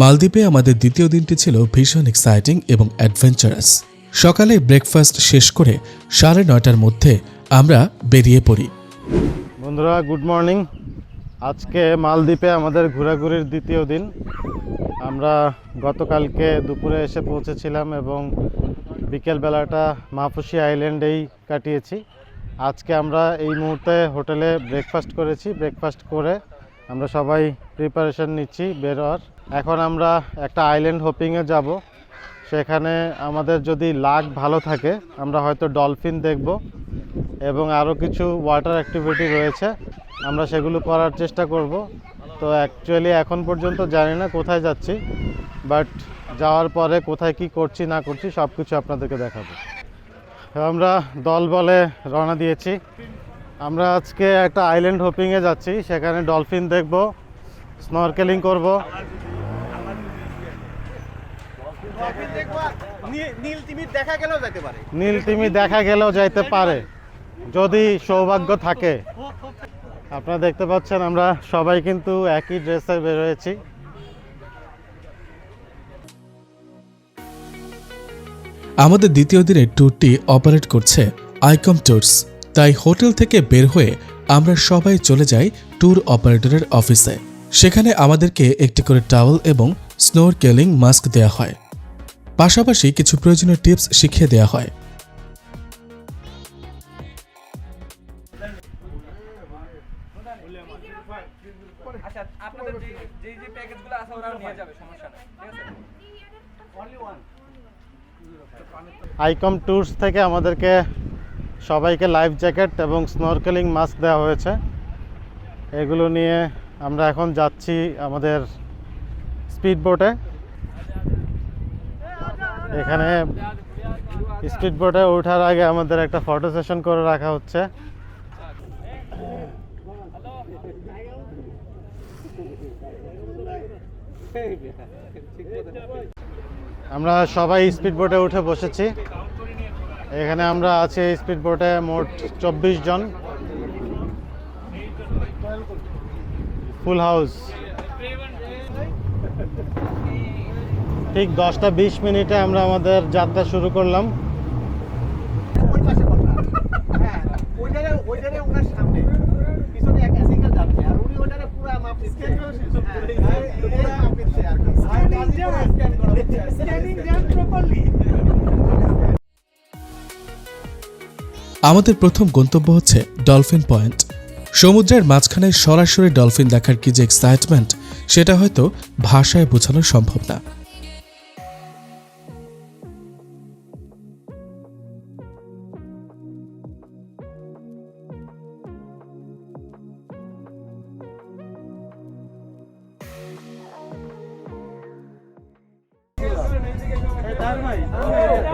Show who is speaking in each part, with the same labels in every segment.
Speaker 1: মালদ্বীপে আমাদের দ্বিতীয় দিনটি ছিল ভীষণ এক্সাইটিং এবং অ্যাডভেঞ্চারাস সকালে ব্রেকফাস্ট শেষ করে সাড়ে নয়টার মধ্যে আমরা বেরিয়ে পড়ি।
Speaker 2: বন্ধুরা গুড মর্নিং আজকে মালদ্বীপে আমাদের ঘোরাঘুরির দ্বিতীয় দিন। আমরা গতকালকে দুপুরে এসে পৌঁছেছিলাম এবং বিকেলবেলাটা মাহফুসি আইল্যান্ডেই কাটিয়েছি। আজকে আমরা এই মুহূর্তে হোটেলে ব্রেকফাস্ট করেছি। ব্রেকফাস্ট করে আমরা সবাই প্রিপারেশন নিচ্ছি, বেরোয়ার। এখন আমরা একটা আইল্যান্ড হোপিংয়ে যাব। সেখানে আমাদের যদি লাক ভালো থাকে, আমরা হয়তো ডলফিন দেখব এবং আরও কিছু ওয়াটার অ্যাক্টিভিটি রয়েছে। আমরা সেগুলো করার চেষ্টা করব। তো অ্যাকচুয়ালি এখন পর্যন্ত জানি না কোথায় যাচ্ছি বাট যাওয়ার পরে কোথায় কি করছি, না করছি সব কিছু আপনাদেরকে দেখাবো। আমরা দল বলে রওনা দিয়েছি। আমরা আজকে একটা আইল্যান্ড হোপিংয়ে যাচ্ছি সেখানে ডলফিন দেখব স্নরকেলিং করব।
Speaker 3: নীল তিমির দেখা গেলেও যেতে পারে।
Speaker 2: নীল তিমি দেখা গেলেও যাইতে পারে যদি সৌভাগ্য থাকে। আপনারা দেখতে পাচ্ছেন আমরা সবাই কিন্তু একই ড্রেসে বের হয়েছি।
Speaker 1: আমাদের দ্বিতীয় দিনের ট্যুরটি অপারেট করছে আইকম ট্যুরস তাই হোটেল থেকে বের হয়ে আমরা সবাই চলে যাই ট্যুর অপারেটরের অফিসে। সেখানে আমাদেরকে একটি করে টাওয়েল এবং স্নোর কেলিং মাস্ক দেওয়া হয়। পাশাপাশি কিছু প্রয়োজনীয় টিপস শিখিয়ে দেওয়া হয়।
Speaker 3: আচ্ছা আপনাদের যে যে যে প্যাকেজগুলো আছে ওরা নিয়ে যাবে সমস্যা নেই ঠিক আছে?
Speaker 2: আইকম ট্যুরস থেকে আমাদেরকে সবাইকে লাইফ জ্যাকেট এবং স্নরকেলিং মাস্ক দেওয়া হয়েছে। এগুলো নিয়ে আমরা এখন যাচ্ছি আমাদের স্পিড বোটে এখানে স্পিড বোটে ওঠার আগে আমাদের একটা ফটো সেশন করে রাখা হচ্ছে। আমরা সবাই স্পিড বোটে উঠে বসেছি। এখানে আমরা আছি স্পিড বোটে মোট চব্বিশ জন। ফুল হাউস ঠিক দশটা বিশ মিনিটে আমরা আমাদের যাত্রা শুরু করলাম।
Speaker 3: ওই
Speaker 1: আমাদের প্রথম গন্তব্য হচ্ছে ডলফিন পয়েন্ট। সমুদ্রের মাঝখানে সরাসরি ডলফিন দেখার কি যে এক্সাইটমেন্ট সেটা হয়তো ভাষায় বোঝানো সম্ভব না।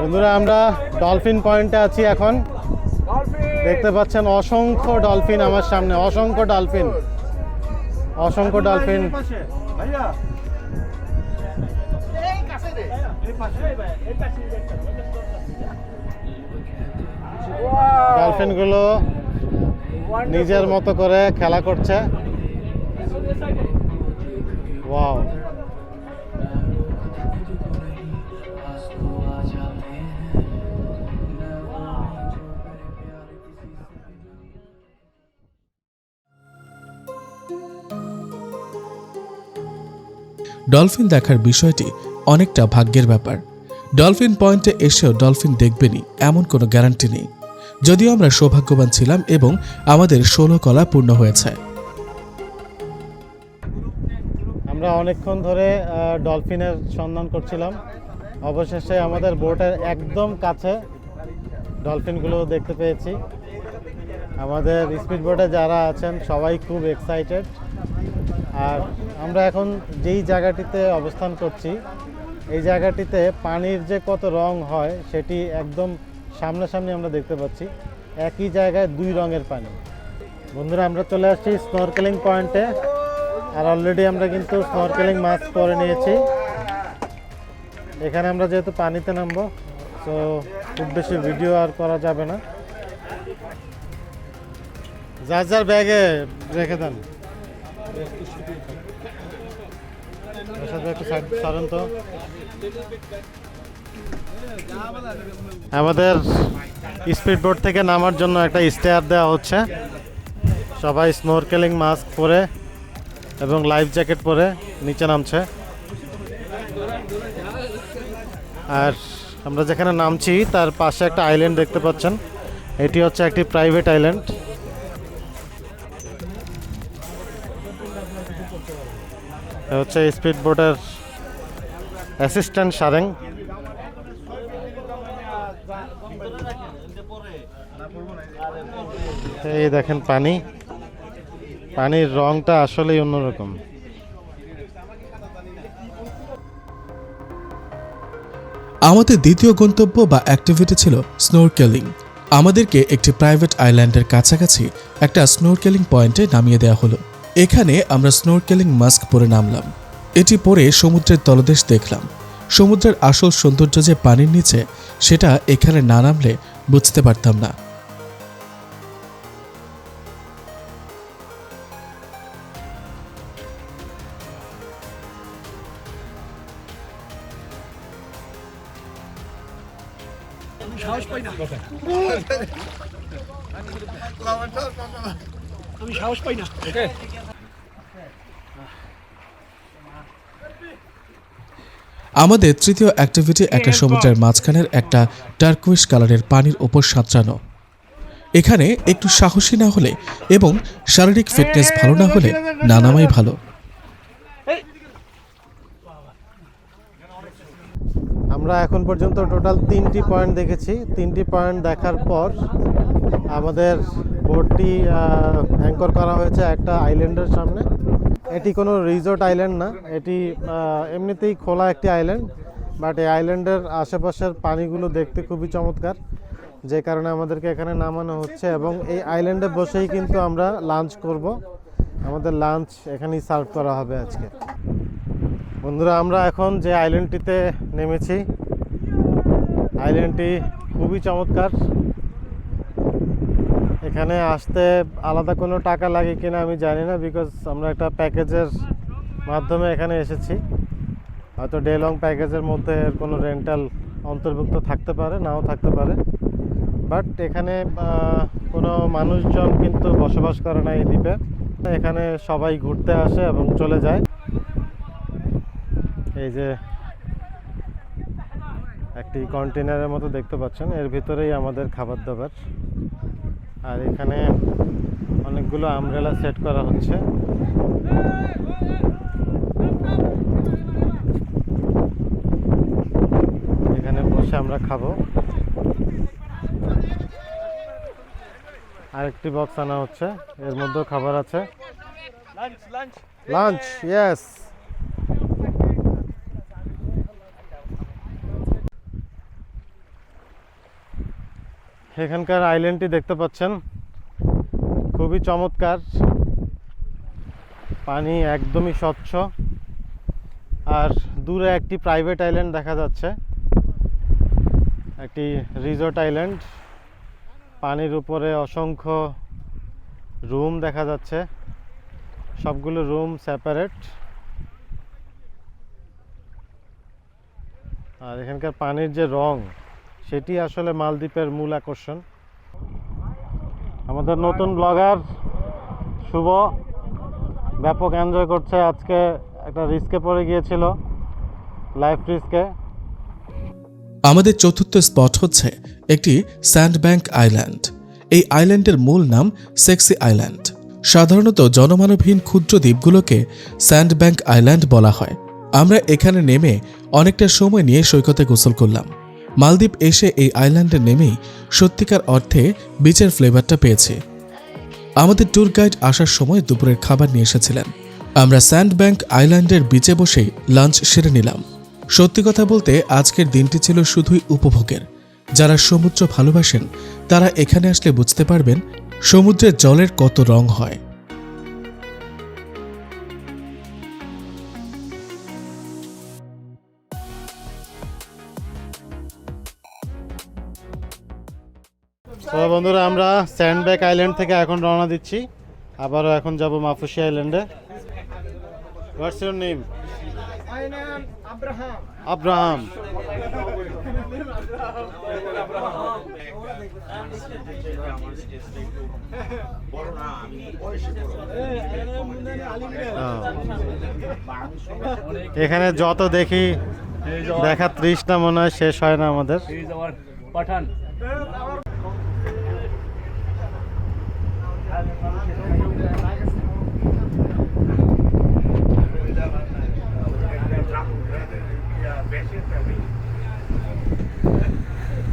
Speaker 2: বন্ধুরা, আমরা ডলফিন পয়েন্টে আছি এখন। দেখতে পাচ্ছেন অসংখ্য ডলফিন আমার সামনে, অসংখ্য ডলফিন। অসংখ্য ডলফিন। ডলফিনগুলো নিজের মতো করে খেলা করছে। ওয়াও।
Speaker 1: ডলফিন দেখার বিষয়টি অনেকটা ভাগ্যের ব্যাপার। ডলফিন পয়েন্টে এসেও ডলফিন দেখবেনই, এমন কোনো গ্যারান্টি নেই। যদিও আমরা সৌভাগ্যবান ছিলাম এবং আমাদের ষোলো কলা পূর্ণ হয়েছে।
Speaker 2: আমরা অনেকক্ষণ ধরে ডলফিনের সন্ধান করছিলাম। অবশেষে আমাদের বোটের একদম কাছে ডলফিনগুলো দেখতে পেয়েছি। আমাদের স্পিড বোটে যারা আছেন সবাই খুব এক্সাইটেড আর আমরা এখন যেই জায়গাটিতে অবস্থান করছি, এই জায়গাটিতে পানির যে কত রং হয় সেটি একদম সামনাসামনি আমরা দেখতে পাচ্ছি। একই জায়গায় দুই রঙের পানি। বন্ধুরা, আমরা চলে আসছি স্নরকেলিং পয়েন্টে আর অলরেডি আমরা কিন্তু স্নরকেলিং মাছ করে নিয়েছি। এখানে আমরা যেহেতু পানিতে নামবো, তো খুব বেশি ভিডিও আর করা যাবে না। যার যার ব্যাগে রেখে দেন। আমাদের স্পিড বোট থেকে নামার জন্য একটা স্টেয়ার দেওয়া হচ্ছে। সবাই স্নোরকেলিং মাস্ক পরে এবং লাইফ জ্যাকেট পরে নিচে নামছে। আর আমরা যেখানে নামছি, তার পাশে একটা আইল্যান্ড দেখতে পাচ্ছেন। এটি হচ্ছে একটি প্রাইভেট আইল্যান্ড হচ্ছে স্পিড বোটের অ্যাসিস্ট্যান্ট সারেং। এই দেখেন পানি। পানির রংটা আসলেই অন্যরকম।
Speaker 1: আমাদের দ্বিতীয় গন্তব্য বা অ্যাক্টিভিটি ছিল স্নোরকেলিং আমাদেরকে একটি প্রাইভেট আইল্যান্ডের কাছাকাছি একটা স্নোরকেলিং পয়েন্টে নামিয়ে দেওয়া হলো। এখানে আমরা স্নোরকেলিং মাস্ক পরে নামলাম। এটি পরে সমুদ্রের তলদেশ দেখলাম। সমুদ্রের আসল সৌন্দর্য যে পানির নিচে সেটা এখানে না নামলে বুঝতে পারতাম না।
Speaker 4: সাহস পাই না আমি সাহস পাই না।
Speaker 1: আমাদের তৃতীয় অ্যাক্টিভিটি একটা সমুদ্রের মাঝখানের একটা টার্কুইশ কালারের পানির ওপর সাঁতরানো। এখানে একটু সাহসী না হলে এবং শারীরিক ফিটনেস ভালো না হলে না নামাই ভালো
Speaker 2: আমরা এখন পর্যন্ত টোটাল তিনটি পয়েন্ট দেখেছি। তিনটি পয়েন্ট দেখার পর আমাদের বোটটি অ্যাঙ্কর করা হয়েছে একটা আইল্যান্ডের সামনে। এটি কোনো রিসোর্ট আইল্যান্ড না। এটি এমনিতেই খোলা একটি আইল্যান্ড বাট এই আইল্যান্ডের আশেপাশের পানিগুলো দেখতে খুবই চমৎকার, যে কারণে আমাদেরকে এখানে নামানো হচ্ছে এবং এই আইল্যান্ডে বসেই কিন্তু আমরা লাঞ্চ করব। আমাদের লাঞ্চ এখানেই সার্ভ করা হবে আজকে। বন্ধুরা, আমরা এখন যে আইল্যান্ডটিতে নেমেছি আইল্যান্ডটি খুবই চমৎকার। এখানে আসতে আলাদা কোনো টাকা লাগে কিনা আমি জানি না বিকজ আমরা একটা প্যাকেজের মাধ্যমে এখানে এসেছি। হয়তো ডে লং প্যাকেজের মধ্যে এর কোনো রেন্টাল অন্তর্ভুক্ত থাকতে পারে, নাও থাকতে পারে। বাট এখানে কোনো মানুষজন কিন্তু বসবাস করে না এই দ্বীপে। এখানে সবাই ঘুরতে আসে এবং চলে যায়। এই যে একটি কন্টেনারের মতো দেখতে পাচ্ছেন, এর ভিতরেই আমাদের খাবার দাবার। আর এখানে অনেকগুলো আমব্রেলা সেট করা হচ্ছে। এখানে বসে আমরা খাব। আরেকটি বক্স আনা হচ্ছে। এর মধ্যেও খাবার আছে।
Speaker 3: লাঞ্চ লাঞ্চ
Speaker 2: লাঞ্চ ইয়েস এখানকার আইল্যান্ডটি দেখতে পাচ্ছেন। খুবই চমৎকার। পানি একদমই স্বচ্ছ। আর দূরে একটি প্রাইভেট আইল্যান্ড দেখা যাচ্ছে। একটি রিসোর্ট আইল্যান্ড পানির উপরে অসংখ্য রুম দেখা যাচ্ছে। সবগুলো রুম সেপারেট আর এখানকার পানির যে রং সেটি আসলে মালদ্বীপের মূল আকর্ষণ। আমাদের নতুন ব্লগার শুভ ব্যাপক এনজয় করছে। আজকে একটা রিস্কে পড়ে গিয়েছিল লাইফ রিস্কে
Speaker 1: আমাদের চতুর্থ স্পট হচ্ছে একটি স্যান্ডব্যাংক আইল্যান্ড এই আইল্যান্ডের মূল নাম সেক্সি আইল্যান্ড সাধারণত জনমানবহীন ক্ষুদ্র দ্বীপগুলোকে স্যান্ডব্যাংক আইল্যান্ড বলা হয়। আমরা এখানে নেমে অনেকটা সময় নিয়ে সৈকতে গোসল করলাম। মালদ্বীপ এসে এই আইল্যান্ডে নেমেই সত্যিকার অর্থে বিচের ফ্লেভারটা পেয়েছি। আমাদের ট্যুর গাইড আসার সময় দুপুরের খাবার নিয়ে এসেছিলেন। আমরা স্যান্ডব্যাংক আইল্যান্ডের বিচে বসে লাঞ্চ সেরে নিলাম। সত্যি কথা বলতে আজকের দিনটি ছিল শুধুই উপভোগের। যারা সমুদ্র ভালোবাসেন, তারা এখানে আসলে বুঝতে পারবেন সমুদ্রের জলের কত রং হয়।
Speaker 2: তো বন্ধুরা আমরা স্যান্ডব্যাক আইল্যান্ড থেকে এখন রওনা দিচ্ছি। আবারও এখন যাব মাফুসি আইল্যান্ডে। What's your name Abraham. এখানে যত দেখি দেখা তৃষ্ণা মনে হয় শেষ হয় না আমাদের।
Speaker 4: পাঠান।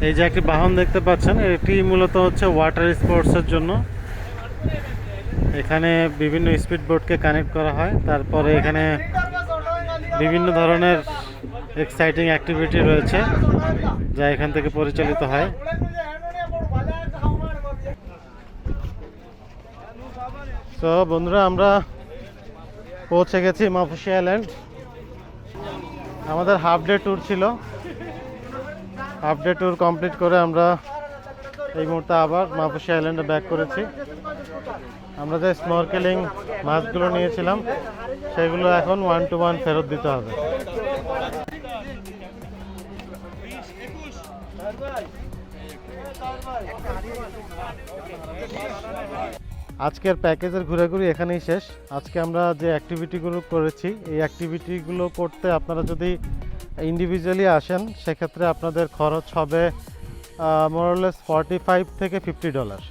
Speaker 2: এই যে একটি বাহন দেখতে পাচ্ছেন, এটি মূলত হচ্ছে ওয়াটার স্পোর্টসের জন্য। এখানে বিভিন্ন স্পিড বোটকে কানেক্ট করা হয়। তারপরে এখানে বিভিন্ন ধরনের এক্সাইটিং অ্যাক্টিভিটি রয়েছে, যা এখান থেকে পরিচালিত হয়। তো বন্ধুরা, আমরা পৌঁছে গেছি মাফুসি আইল্যান্ড আমাদের হাফ ডে ট্যুর ছিল। ডে ট্যুর কমপ্লিট করে আমরা এই মুহূর্তে আবার মাফুসি আইল্যান্ডে ব্যাক করেছি। আমরা যে স্নরকেলিং মাছগুলো নিয়েছিলাম, সেগুলো এখন ওয়ান টু ওয়ান ফেরত দিতে হবে। আজকের প্যাকেজের ঘোরাঘুরি এখানেই শেষ। আজকে আমরা যে অ্যাক্টিভিটিগুলো করেছি, এই অ্যাক্টিভিটিগুলো করতে আপনারা যদি ইন্ডিভিজুয়ালি আসেন, সেক্ষেত্রে আপনাদের খরচ হবে more or less forty five থেকে ফিফটি ডলার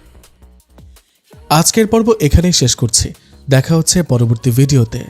Speaker 1: আজকের পর্ব এখানেই শেষ করছি। দেখা হচ্ছে পরবর্তী ভিডিওতে।